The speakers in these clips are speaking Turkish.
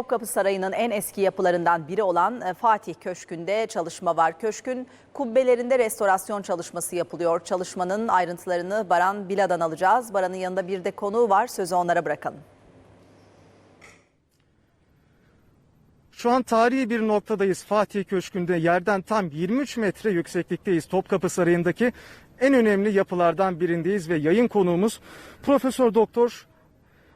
Topkapı Sarayı'nın en eski yapılarından biri olan e, Fatih Köşkü'nde çalışma var. Köşkün kubbelerinde restorasyon çalışması yapılıyor. Çalışmanın ayrıntılarını Baran Bila'dan alacağız. Baran'ın yanında bir de konuğu var. Sözü onlara bırakalım. Şu an tarihi bir noktadayız. Fatih Köşkü'nde yerden tam 23 metre yükseklikteyiz. Topkapı Sarayı'ndaki en önemli yapılardan birindeyiz ve yayın konuğumuz Profesör Doktor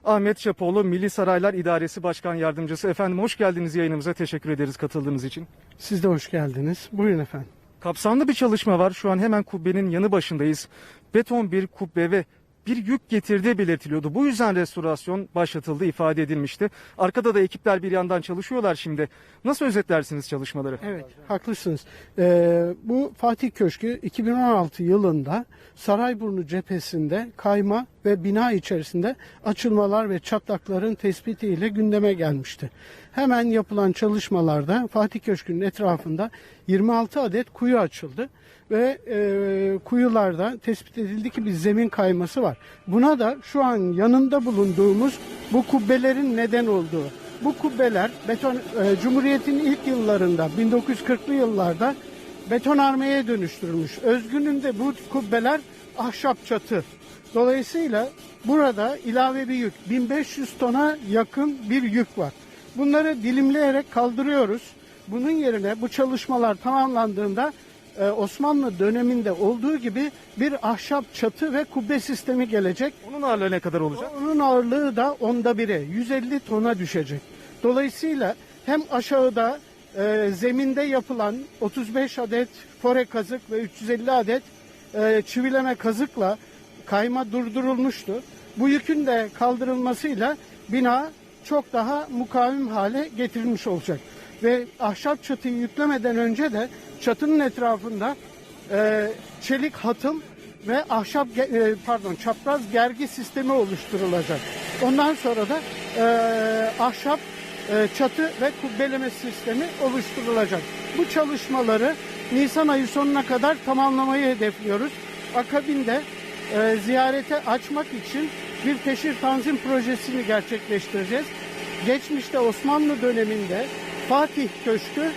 Ahmet Çapoğlu Milli Saraylar İdaresi Başkan Yardımcısı. Efendim hoş geldiniz yayınımıza. Teşekkür ederiz katıldığınız için. Siz de hoş geldiniz. Buyurun efendim. Kapsamlı bir çalışma var. Şu an hemen kubbenin yanı başındayız. Beton bir kubbe ve bir yük getirdiği belirtiliyordu. Bu yüzden restorasyon başlatıldı ifade edilmişti. Arkada da ekipler bir yandan çalışıyorlar şimdi. Nasıl özetlersiniz çalışmaları? Evet, haklısınız. Ee, bu Fatih Köşkü 2016 yılında Sarayburnu cephesinde kayma ve bina içerisinde açılmalar ve çatlakların tespitiyle gündeme gelmişti. Hemen yapılan çalışmalarda Fatih Köşkü'nün etrafında 26 adet kuyu açıldı ve e, kuyularda tespit edildi ki bir zemin kayması var. Buna da şu an yanında bulunduğumuz bu kubbelerin neden olduğu. Bu kubbeler beton e, Cumhuriyet'in ilk yıllarında 1940'lı yıllarda betonarmeye dönüştürülmüş. Özgün'ün de bu kubbeler ahşap çatı. Dolayısıyla burada ilave bir yük 1500 tona yakın bir yük var. Bunları dilimleyerek kaldırıyoruz. Bunun yerine bu çalışmalar tamamlandığında e, Osmanlı döneminde olduğu gibi bir ahşap çatı ve kubbe sistemi gelecek. Onun ağırlığı ne kadar olacak? Onun ağırlığı da onda bire 150 tona düşecek. Dolayısıyla hem aşağıda e, zeminde yapılan 35 adet fore kazık ve 350 adet e, çivileme kazıkla kayma durdurulmuştu. Bu yükün de kaldırılmasıyla bina çok daha mukavim hale getirilmiş olacak. Ve ahşap çatıyı yüklemeden önce de çatının etrafında e, çelik hatım ve ahşap e, pardon çapraz gergi sistemi oluşturulacak. Ondan sonra da e, ahşap e, çatı ve kubbeleme sistemi oluşturulacak. Bu çalışmaları Nisan ayı sonuna kadar tamamlamayı hedefliyoruz. Akabinde e, ziyarete açmak için bir teşhir tanzim projesini gerçekleştireceğiz. Geçmişte Osmanlı döneminde Fatih Köşkü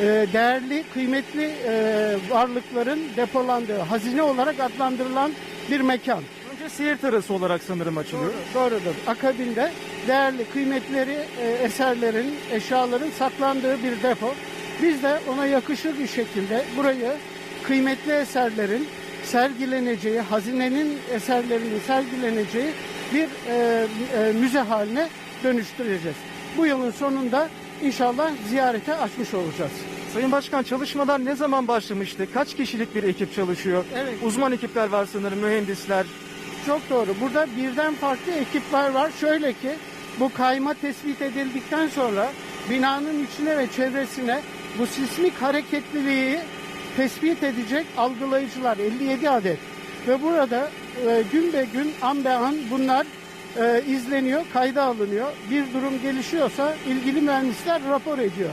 e, değerli, kıymetli e, varlıkların depolandığı, hazine olarak adlandırılan bir mekan. Önce seyir terası olarak sanırım açılıyor. Doğrudur. Akabinde değerli, kıymetleri, e, eserlerin, eşyaların saklandığı bir depo. Biz de ona yakışır bir şekilde burayı kıymetli eserlerin sergileneceği, hazinenin eserlerinin sergileneceği bir e, e, müze haline dönüştüreceğiz. Bu yılın sonunda inşallah ziyarete açmış olacağız. Sayın Başkan çalışmalar ne zaman başlamıştı? Kaç kişilik bir ekip çalışıyor? Evet. Uzman ekipler var sanırım, mühendisler. Çok doğru. Burada birden farklı ekipler var. Şöyle ki bu kayma tespit edildikten sonra binanın içine ve çevresine bu sismik hareketliliği tespit edecek algılayıcılar 57 adet. Ve burada e, gün be gün an be an bunlar e, izleniyor, kayda alınıyor. Bir durum gelişiyorsa ilgili mühendisler rapor ediyor.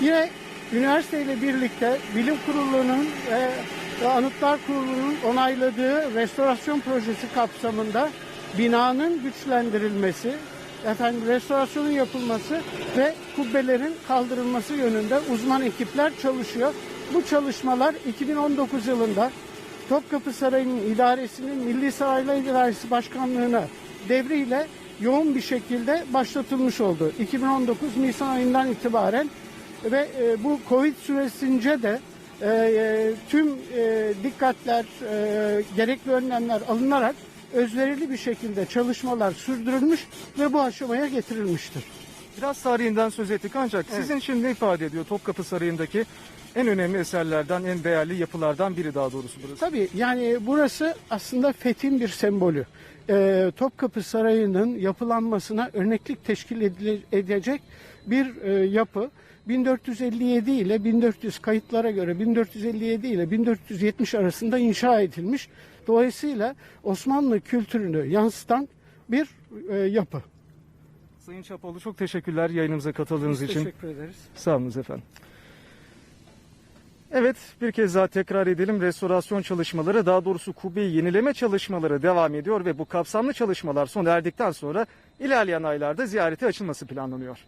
Yine üniversiteyle birlikte bilim kurulunun ve ve Anıtlar Kurulu'nun onayladığı restorasyon projesi kapsamında binanın güçlendirilmesi, efendim restorasyonun yapılması ve kubbelerin kaldırılması yönünde uzman ekipler çalışıyor. Bu çalışmalar 2019 yılında Topkapı Sarayı'nın idaresinin Milli Saraylar İdaresi Başkanlığı'na devriyle yoğun bir şekilde başlatılmış oldu. 2019 Nisan ayından itibaren ve e, bu Covid süresince de e, e, tüm dikkatler, gerekli önlemler alınarak özverili bir şekilde çalışmalar sürdürülmüş ve bu aşamaya getirilmiştir. Biraz tarihinden söz ettik ancak sizin için ne ifade ediyor Topkapı Sarayı'ndaki en önemli eserlerden, en değerli yapılardan biri daha doğrusu burası? Tabii yani burası aslında fethin bir sembolü. Ee, Topkapı Sarayı'nın yapılanmasına örneklik teşkil edecek bir e, yapı. 1457 ile 1400 kayıtlara göre 1457 ile 1470 arasında inşa edilmiş. Dolayısıyla Osmanlı kültürünü yansıtan bir e, yapı. Sayın Çapoğlu çok teşekkürler yayınımıza katıldığınız için. Teşekkür ederiz. Sağ olun efendim. Evet bir kez daha tekrar edelim. Restorasyon çalışmaları daha doğrusu kubbeyi yenileme çalışmaları devam ediyor ve bu kapsamlı çalışmalar sona erdikten sonra ilerleyen aylarda ziyarete açılması planlanıyor.